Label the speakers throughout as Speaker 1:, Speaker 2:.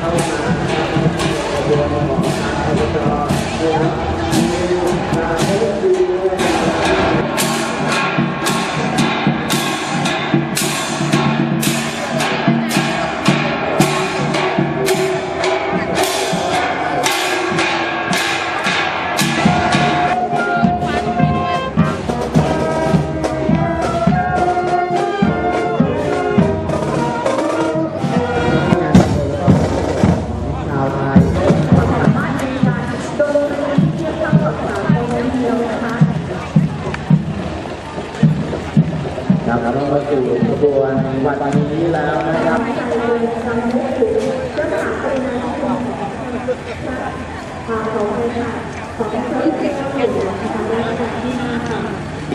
Speaker 1: เข้ามา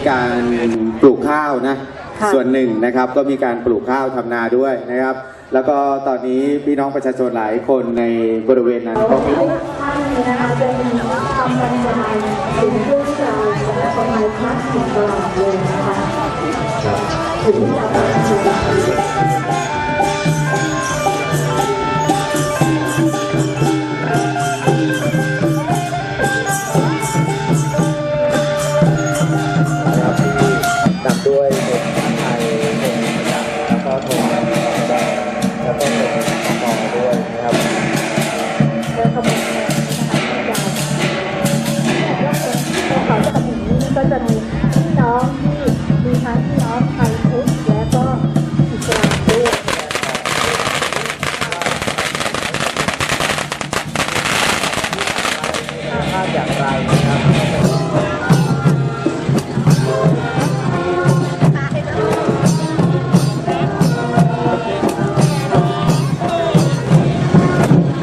Speaker 2: การปลูกข้าวนะ
Speaker 3: ค่ะ
Speaker 2: ส่วนหนึ่งนะครับก็มีการปลูกข้าวทำนาด้วยนะครับ แล้วก็ตอนนี้พี่น้องประชาชนหลายคนในบริเวณนั้นก็มี
Speaker 4: ท่านนะคะจะมีคำบรรยายถึงเรื่องราวของสมัยพระสิงห์ตลอดเลยนะคะถึงจะเป็นชีวิต จะมีพี่น้องที่มีทั้งพี่น้องไทยพุทธและก็อิสลามด้วย
Speaker 1: ภาพอย่างไรนะครับ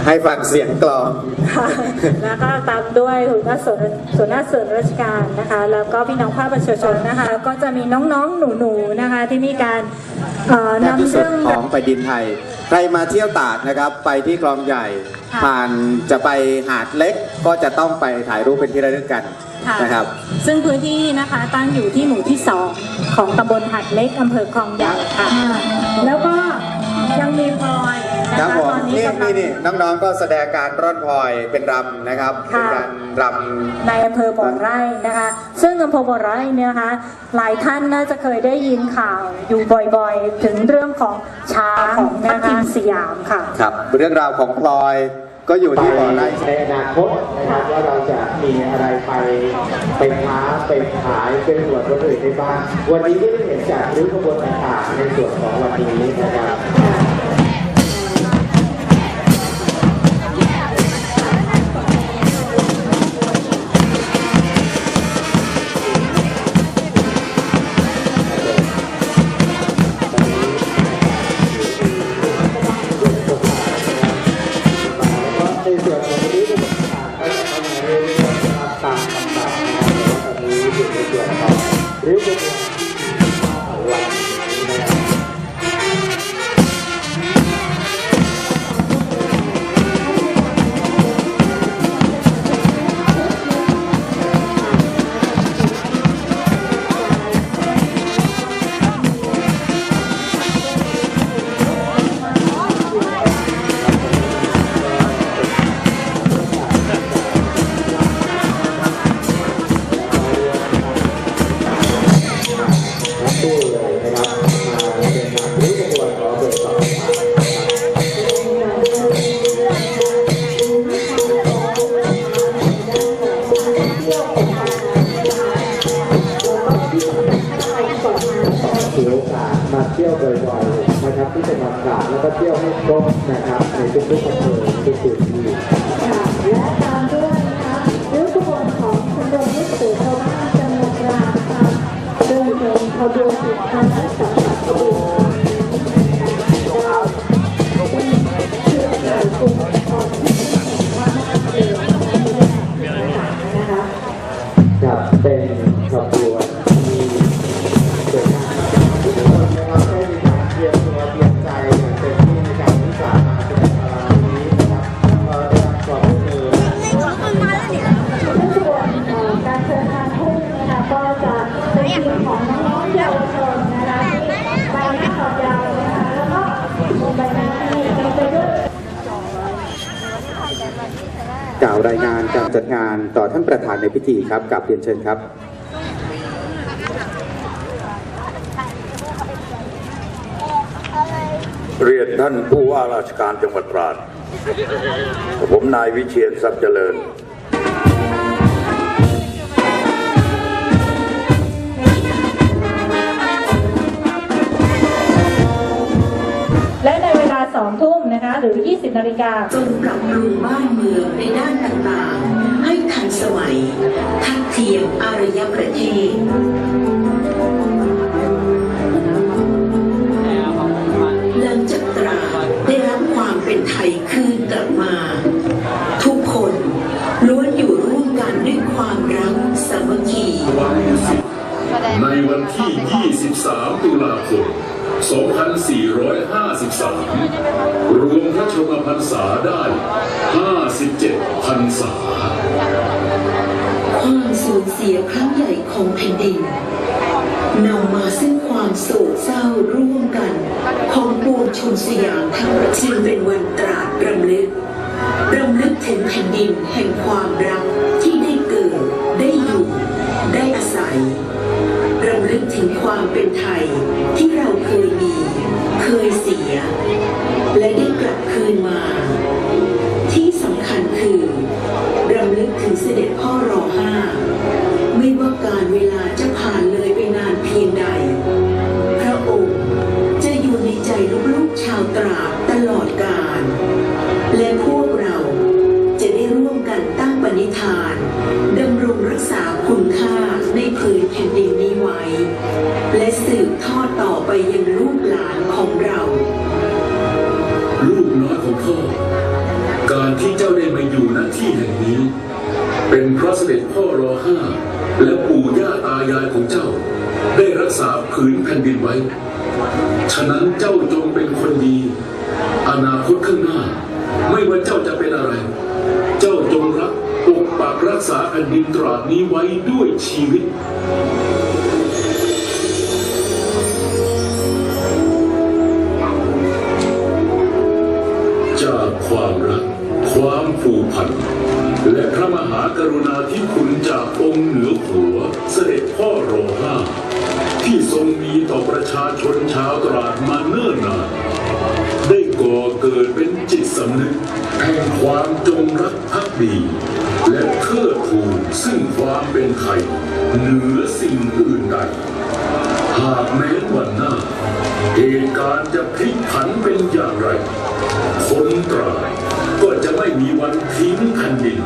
Speaker 2: ให้ฟังเสียงกลอง
Speaker 3: แล้วก็ตามด้วยหัวหน้าส่วนส่วนหน้าส่วนราชการนะคะ แล้วก็พี่น้องภาคประชาชนนะคะแล้วก็จะมีน้องๆหนูๆนะคะที่มีการเอ่อ
Speaker 2: แทบที่
Speaker 3: นำ
Speaker 2: สุด
Speaker 3: เรื่อง
Speaker 2: ของแผ่นดินไทย ใครมาเที่ยวตราดนะครับไปที่คลองใหญ่
Speaker 3: ค่ะ
Speaker 2: ผ่านจะไปหาดเล็กก็จะต้องไปถ่ายรูปเป็นที่ระลึกกัน
Speaker 3: ค่ะ
Speaker 2: นะครับ
Speaker 3: ซึ่งพื้นที่นี้นะคะตั้งอยู่ที่หมู่ที่สองของตำบลหัดเล็กอำเภอคลองใหญ่ค่ะ แล้วก็ ยังมีพลอยนะ
Speaker 2: ครั
Speaker 3: คะ
Speaker 2: บผม
Speaker 3: ตอนนี้
Speaker 2: นี่
Speaker 3: กำลั
Speaker 2: นี่
Speaker 3: ง
Speaker 2: นี่น้องๆก็แสดงการร่อนพลอยเป็นรำนะครับเป็น
Speaker 3: ค่ะ
Speaker 2: การรำ
Speaker 3: ในอำเภอบ่อไร่นะคะ ซึ่งอำเภอบ่อไร่เนี่ยนะคะ หลายท่านน่าจะเคยได้ยินข่าวอยู่บ่อยๆ ถึงเรื่องของช้างนะคะสยามค่ะ
Speaker 2: ครับเรื่องราวของพลอยก็อยู่ที่บ่อไร่
Speaker 1: ในอนาคตนะครับว่าเราจะมีอะไรไปไปค้าไปขายเป็นส่วนคนอื่นได้บ้างวันนี้ก็ได้เห็นจากริ้วขบวนต่างๆในส่วนของวันนี้นะครับ นะครับในทุกๆ รายงานการจัดงานต่อท่านประธานในพิธีครับกับเรียนเชิญครับเรียนท่านผู้ว่าราชการจังหวัดตราด ผมนายวิเชี
Speaker 4: ยนทรัพย์เจริญ 10นาฬิกาจงปรับปรุงบ้านเมืองในด้าน
Speaker 1: ต่างๆ ให้ทันสมัย ทัดเทียมอารยประเทศหลังจากตราได้รับความ
Speaker 4: เป็นไทยคืนกลับมา ทุกค
Speaker 2: นล้วนอยู่ร่
Speaker 5: วมกันด้วย
Speaker 3: ความรัก
Speaker 6: สามัคคีในวันที่
Speaker 7: 23 ตุลาคม 2453 รวมพระชนมพรรษาได้ 57พรรษา
Speaker 6: ความสูญเสียครั้งใหญ่ของแผ่นดินนำมาซึ่งความโศกเศร้าร่วมกัน ของปวงชนสยามทั้งประเทศจึงเป็นวันตราดรำลึกรำลึกถึงแผ่นดินแห่งความรักที่ได้เกิด ได้อยู่ ได้อาศัยรำลึกถึงความเป็นไทย ตลอดกาลและพวกเราจะได้ร่วมกันตั้งปณิธานดำรงรักษาคุณค่าในผืนแผ่นดินนี้ไว้ และสืบทอดต่อไปยังลูกหลานของเรา
Speaker 7: ลูกน้อยของพ่อ การที่เจ้าได้มาอยู่ณที่แห่งนี้ เป็นเพราะเสด็จพ่อรอห้าและปู่ย่าตายายของเจ้า ได้รักษาผืนแผ่นดินไว้ ฉะนั้นเจ้าจงเป็นคนดี อนาคตข้างหน้า ไม่ว่าเจ้าจะเป็นอะไร เจ้าจงรักปกปักรักษาแผ่นดินตราดนี้ไว้ด้วยชีวิตจากความรัก ความผูกพัน และพระมหากรุณาธิคุณจากองค์เหนือหัว เสด็จพ่อรอห้าที่ทรงมีต่อประชาชนชาวตราดมาเนิ่นนาน ได้ก่อเกิดเป็นจิตสำนึกแห่งความจงรักภักดี และเทิดทูนซึ่งความเป็นไทยเหนือสิ่งอื่นใด หากแม้วันหน้า เหตุการณ์จะพลิกผันเป็นอย่างไร คนตรายก็จะไม่มีวันทิ้งแผ่นดิน